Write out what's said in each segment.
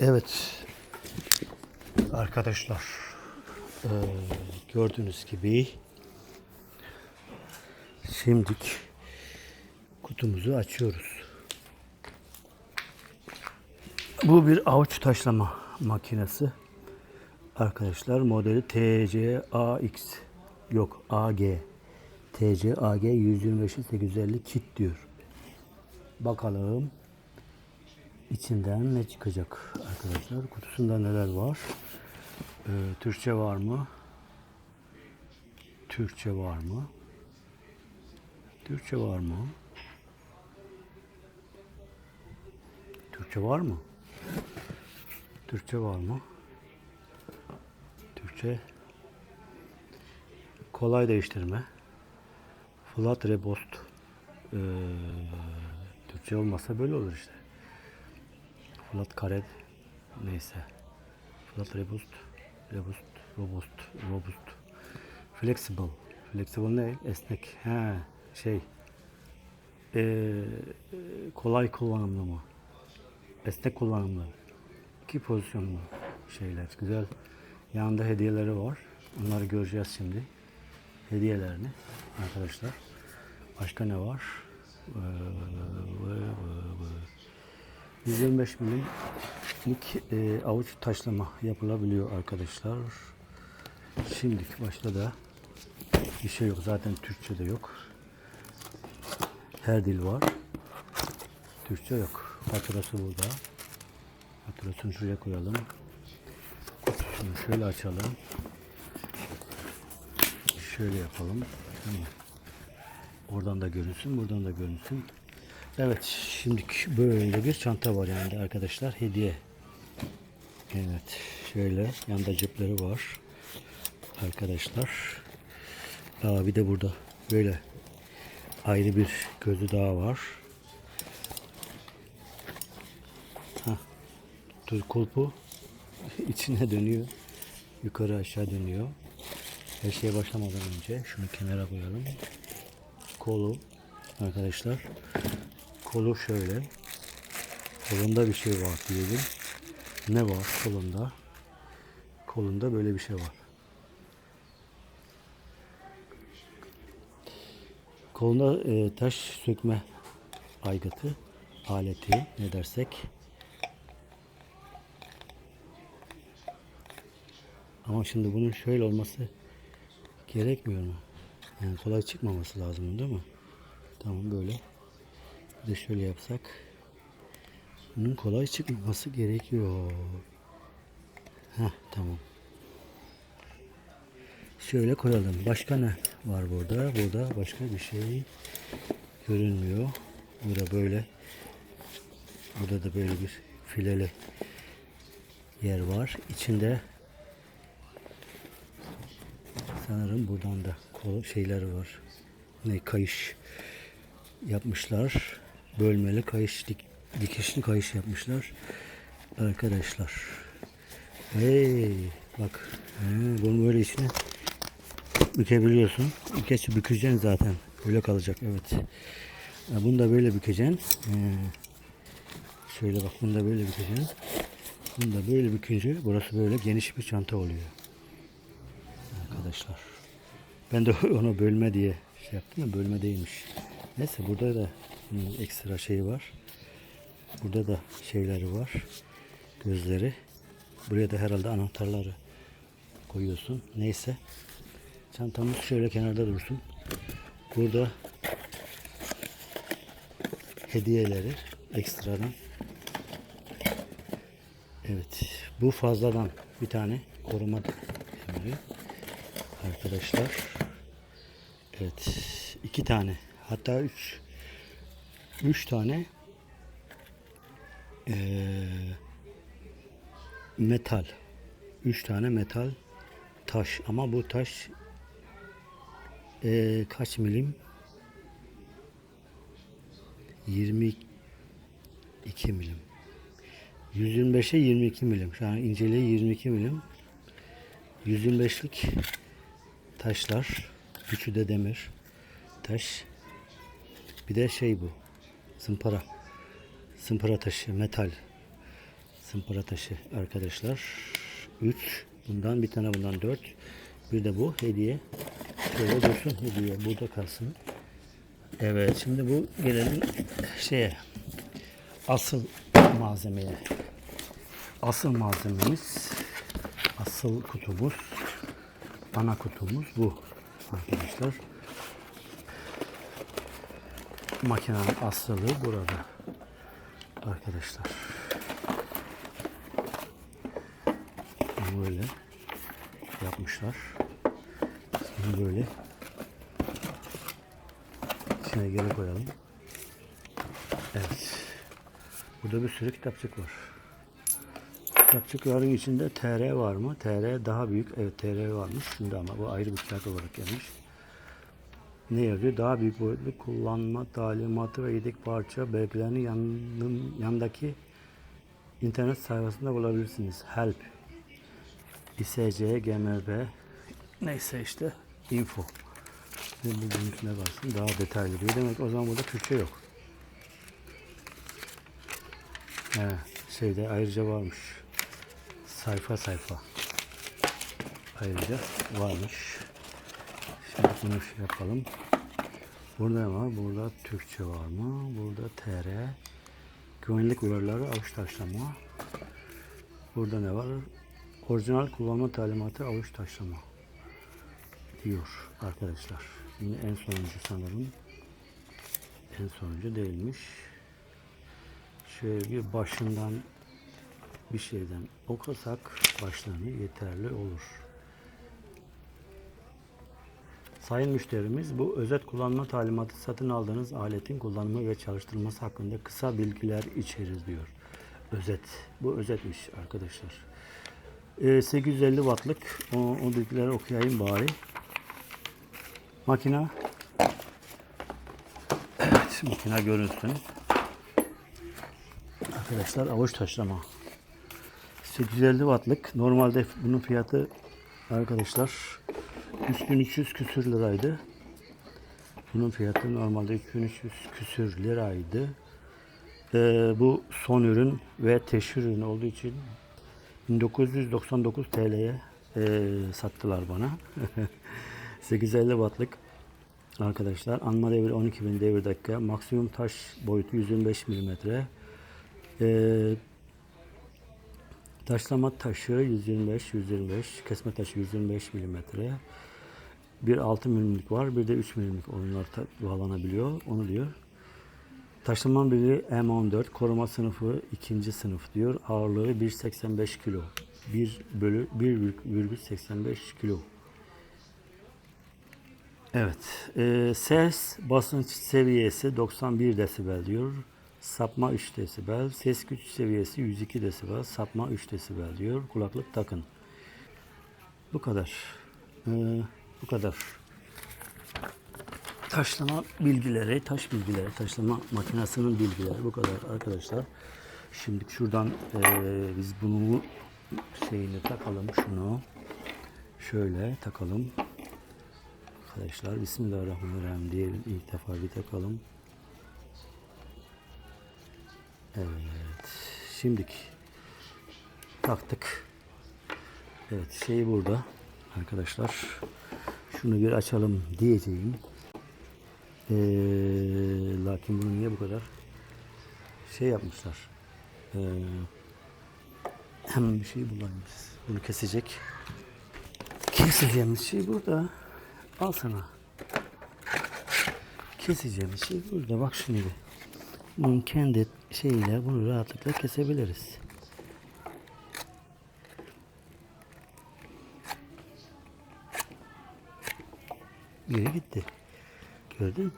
Evet arkadaşlar eee, gördüğünüz gibi şimdik kutumuzu açıyoruz. Bu bir avuç taşlama makinesi. Arkadaşlar modeli TCAX yok AG TCAG 125 850 kit diyor. Bakalım içinden ne çıkacak arkadaşlar. Kutusunda neler var? Ee, Türkçe var mı? Türkçe var mı? Türkçe var mı? Türkçe var mı? Türkçe var mı? Türkçe kolay değiştirme. Flat rebost. Ee, Türkçe olmasa böyle olur işte. Flat kare neyse. Flat robust, robust, robust, robust. Flexible. Flexible ne? Esnek. He, şey. Ee, kolay kullanımlı mı? Esnek kullanımlı. İki pozisyonlu şeyler. Güzel. Yanında hediyeleri var. Onları göreceğiz şimdi. Hediyelerini arkadaşlar. Başka ne var? Ee. 125 milimlik e, avuç taşlama yapılabiliyor arkadaşlar. Şimdilik başta da bir şey yok. Zaten Türkçe de yok. Her dil var. Türkçe yok. Faturası burada. Faturasını şuraya koyalım. Kutusunu şöyle açalım. Şöyle yapalım. Tamam. Oradan da görünsün, buradan da görünsün. Evet, şimdi böyle bir çanta var yanında arkadaşlar. Hediye. Evet, şöyle yanında cepleri var. Arkadaşlar. Aa, bir de burada böyle ayrı bir gözü daha var. Hah. Dur kulpu içine dönüyor. Yukarı aşağı dönüyor. Her şeye başlamadan önce şunu kenara koyalım. Kolu arkadaşlar. Kolu şöyle. Kolunda bir şey var diyelim. Ne var kolunda? Kolunda böyle bir şey var. Kolunda e, taş sökme aygıtı, aleti ne dersek. Ama şimdi bunun şöyle olması gerekmiyor mu? Yani kolay çıkmaması lazım değil mi? Tamam böyle. De şöyle yapsak. Bunun kolay çıkmaması gerekiyor. Heh tamam. Şöyle koyalım. Başka ne var burada? Burada başka bir şey görünmüyor. Burada böyle. Burada da böyle bir fileli yer var. İçinde sanırım buradan da şeyler var. Ne kayış yapmışlar. Bölmeli kayış dik, dikişli kayış yapmışlar. Arkadaşlar. Hey bak. He, bunu böyle içine bükebiliyorsun. Geç bükeceksin zaten. Böyle kalacak evet. Bunu da böyle bükeceksin. He. Şöyle bak bunu da böyle bükeceksin. Bunu da böyle bükünce burası böyle geniş bir çanta oluyor. Arkadaşlar. Ben de ona bölme diye şey yaptım da bölme değilmiş. Neyse burada da ekstra şey var. Burada da şeyleri var. Gözleri. Buraya da herhalde anahtarları koyuyorsun. Neyse. Çantamız şöyle kenarda dursun. Burada hediyeleri ekstradan. Evet. Bu fazladan bir tane koruma demiri. Arkadaşlar. Evet. iki tane. Hatta üç. Üç tane eee, metal. Üç tane metal taş. Ama bu taş eee, kaç milim? 22 milim. 125'e 22 milim. Şu an inceliği 22 milim. 125'lik taşlar. Üçü de demir. Taş. Bir de şey bu. Zımpara. Zımpara taşı. Metal. Zımpara taşı arkadaşlar. 3. Bundan bir tane bundan 4. Bir de bu hediye. Şöyle dursun hediye. Burada kalsın. Evet şimdi bu gelelim şeye. Asıl malzemeye. Asıl malzememiz asıl kutumuz ana kutumuz bu arkadaşlar. Makinenin aslı burada arkadaşlar. Böyle yapmışlar. Bunu böyle içine geri koyalım. Evet. Burada bir sürü kitapçık var. Kitapçıkların içinde TR var mı? TR daha büyük. Evet TR varmış. Şimdi ama bu ayrı bir kağıt olarak gelmiş. Ne yazıyor? Daha büyük boyutlu kullanma talimatı ve yedek parça belgelerini yanın, yandaki internet sayfasında bulabilirsiniz. Help. İSC, GMB neyse işte info. Ve bu bunun içine baksın daha detaylı diyor. Demek o zaman burada Türkçe yok. Evet, şeyde ayrıca varmış. Sayfa sayfa. Ayrıca varmış. Bunu şey yapalım. Burada ne var? Burada Türkçe var mı? Burada TR. Güvenlik uyarıları avuç taşlama. Burada ne var? Orijinal kullanma talimatı avuç taşlama. Diyor arkadaşlar. Şimdi en sonuncu sanırım. En sonuncu değilmiş. Şöyle bir başından bir şeyden okusak başlığını yeterli olur. Sayın müşterimiz bu özet kullanma talimatı satın aldığınız aletin kullanımı ve çalıştırılması hakkında kısa bilgiler içerir diyor. Özet. Bu özetmiş arkadaşlar. Ee, 850 wattlık o, o bilgileri okuyayım bari. Makina Evet, makina görünsün. Arkadaşlar avuç taşlama. 850 wattlık. Normalde bunun fiyatı arkadaşlar 3300 küsür liraydı. Bunun fiyatı normalde 3300 küsür liraydı. Ee, bu son ürün ve teşhir ürün olduğu için 1999 TL'ye e, sattılar bana. 850 wattlık arkadaşlar. Anma devri 12.000 devir dakika. Maksimum taş boyutu 125 milimetre. Ee, taşlama taşı 125 125 kesme taşı 125 milimetre. Bir 6 milimlik var, bir de 3 milimlik oyunlar bağlanabiliyor. Onu diyor. Taşlama birliği M14, koruma sınıfı ikinci sınıf diyor. Ağırlığı 1.85 kilo. 1 bölü 1,85 kilo. Evet. e, ses basınç seviyesi 91 desibel diyor. Sapma 3 desibel. Ses güç seviyesi 102 desibel. Sapma 3 desibel diyor. Kulaklık takın. Bu kadar. E, bu kadar. Taşlama bilgileri, taş bilgileri, taşlama makinesinin bilgileri bu kadar arkadaşlar. Şimdi şuradan e, biz bunu şeyini takalım şunu. Şöyle takalım. Arkadaşlar Bismillahirrahmanirrahim diyelim ilk defa bir takalım. Evet. Şimdiki taktık. Evet şey burada arkadaşlar. Şunu bir açalım diyeceğim. Ee, lakin bunu niye bu kadar şey yapmışlar? Ee, hemen bir şey bulalım biz. Bunu kesecek. Keseceğimiz şey burada. Al sana. Keseceğimiz şey burada. Bak şimdi. Bunun kendi şeyiyle bunu rahatlıkla kesebiliriz. Biri gitti. Gördün mü?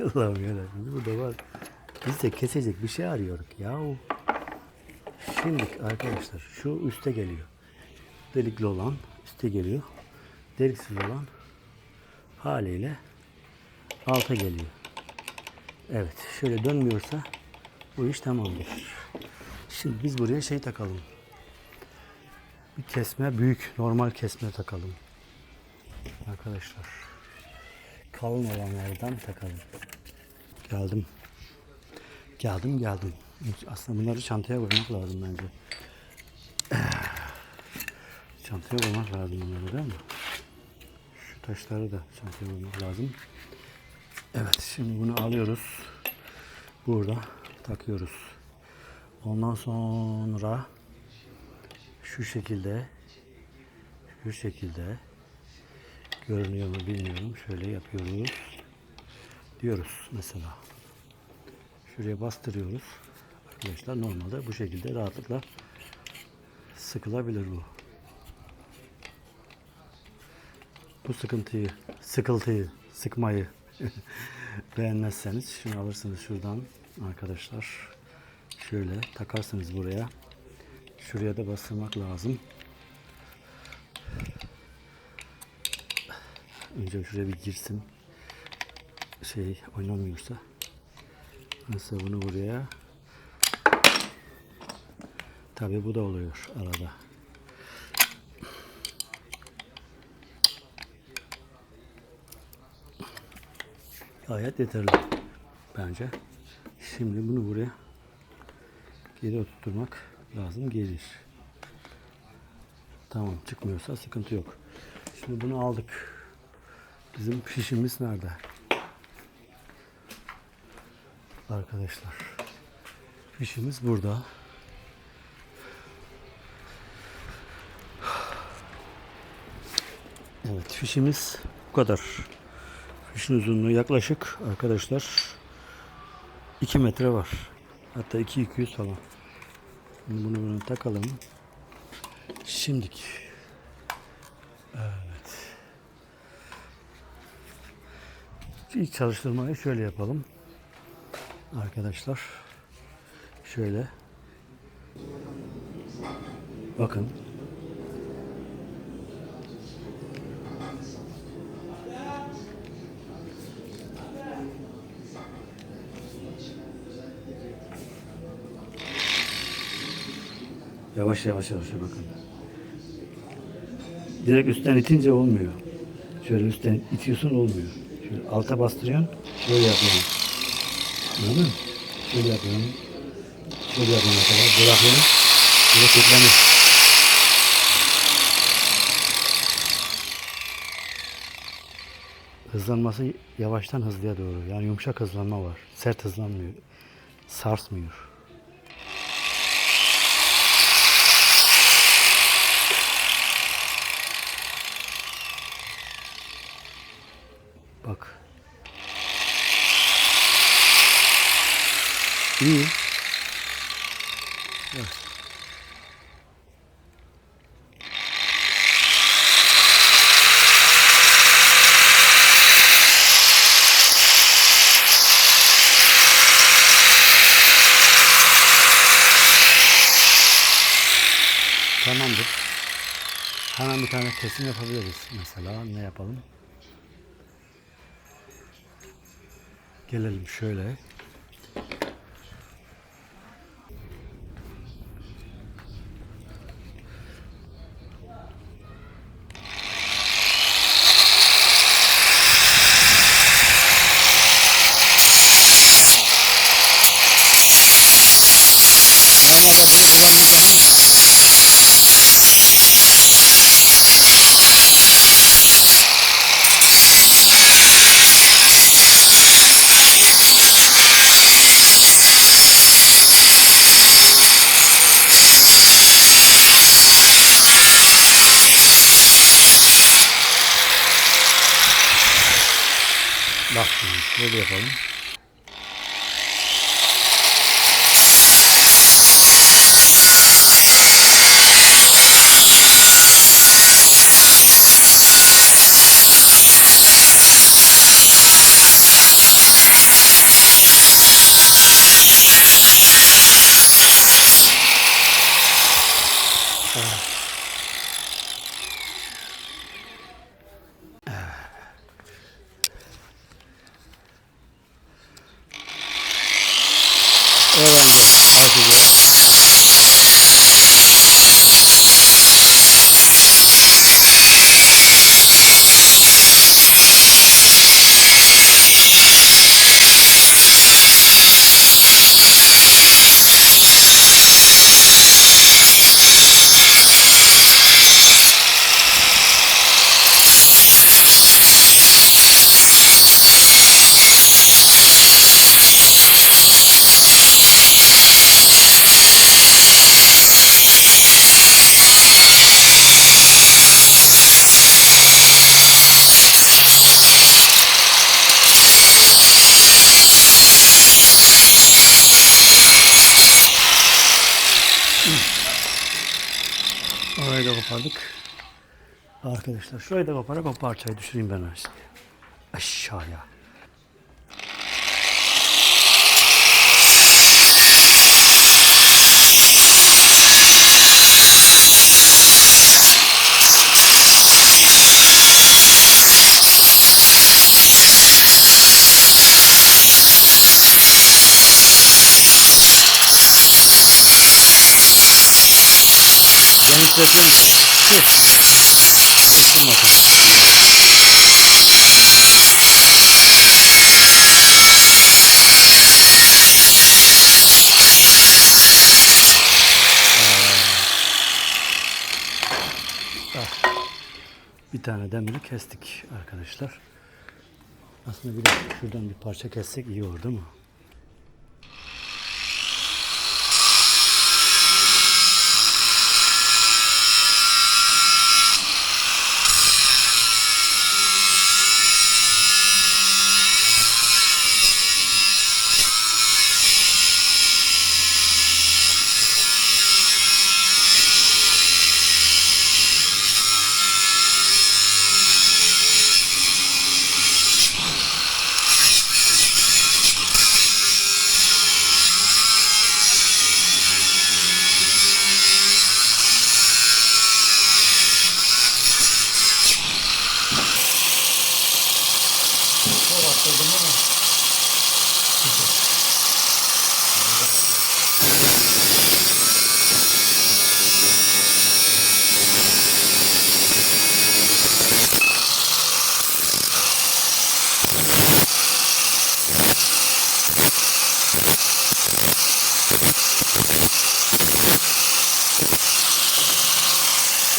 Allah'ım yarabbim. Burada var. Biz de kesecek bir şey arıyoruz yahu. Şimdi arkadaşlar şu üste geliyor. Delikli olan üste geliyor. Deliksiz olan haliyle alta geliyor. Evet şöyle dönmüyorsa bu iş tamamdır. Şimdi biz buraya şey takalım. Kesme büyük normal kesme takalım. Arkadaşlar kalın olanlardan takalım. Geldim. Geldim geldim. Aslında bunları çantaya koymak lazım bence. Çantaya koymak lazım bunları değil mi? Şu taşları da çantaya koymak lazım. Evet şimdi bunu alıyoruz. Burada takıyoruz. Ondan sonra şu şekilde şu şekilde görünüyor mu bilmiyorum. Şöyle yapıyoruz. Diyoruz mesela. Şuraya bastırıyoruz. Arkadaşlar normalde bu şekilde rahatlıkla sıkılabilir bu. Bu sıkıntıyı, sıkıltıyı, sıkmayı beğenmezseniz şunu alırsınız şuradan arkadaşlar. Şöyle takarsınız buraya. Şuraya da bastırmak lazım. Önce şuraya bir girsin. Şey oynamıyorsa. Mesela bunu buraya. Tabi bu da oluyor arada. Gayet yeterli bence. Şimdi bunu buraya geri oturtmak lazım. Gelir. Tamam çıkmıyorsa sıkıntı yok. Şimdi bunu aldık. Bizim fişimiz nerede? Arkadaşlar. Fişimiz burada. Evet fişimiz bu kadar. Fişin uzunluğu yaklaşık arkadaşlar 2 metre var. Hatta 2-200 falan. Şimdi bunu bunu takalım. Şimdik. Evet. İlk çalıştırmayı şöyle yapalım. Arkadaşlar. Şöyle. Bakın. Yavaş yavaş yavaş bakın. Direkt üstten itince olmuyor. Şöyle üstten itiyorsun olmuyor. Şöyle alta bastırıyorsun. Şöyle yapıyorsun. Anladın mı? Şöyle yapıyorsun. Şöyle yapıyorsun mesela. Bırakıyorsun. Böyle tekleniyor. Hızlanması yavaştan hızlıya doğru. Yani yumuşak hızlanma var. Sert hızlanmıyor. Sarsmıyor. Bak. İyi. Evet. Tamamdır. Hemen bir tane kesim yapabiliriz. Mesela ne yapalım? Gelelim şöyle. Normalde bunu kullandığın zaman bak şimdi şöyle yapalım. Öğrenci artık Orayı da kopardık. Arkadaşlar şurayı da koparak o parçayı düşüreyim ben aşağıya. Aşağıya. Söyleyeceğim de. Kes. Bu makine. Ah. Bir tane demiri kestik arkadaşlar. Aslında bir de şuradan bir parça kessek iyi olur değil mi?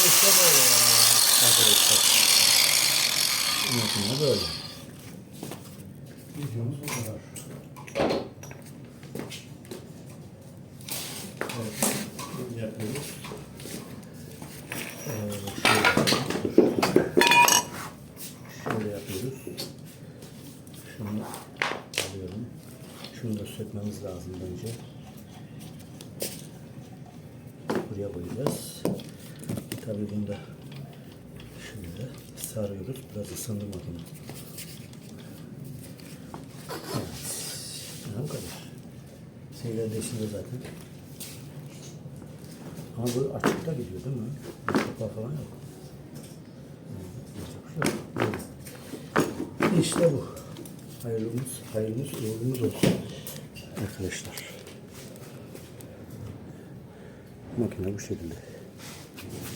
İşte böyle ya arkadaşlar. Makine böyle. Videomuz bu kadar. Evet, yapıyoruz. Ee, şöyle, şöyle yapıyoruz. Şunu alıyorum. Şunu da sökmemiz lazım bence. Buraya koyacağız. Tabii bunu da şöyle sarıyoruz. Biraz ısındı makine. Evet. Ne kadar. Şeyler de içinde zaten. Ama bu açıkta gidiyor değil mi? Kapağı falan yok. İşte bu. Hayırlımız, hayırlımız, uğurumuz olsun. Arkadaşlar. Makine bu şekilde.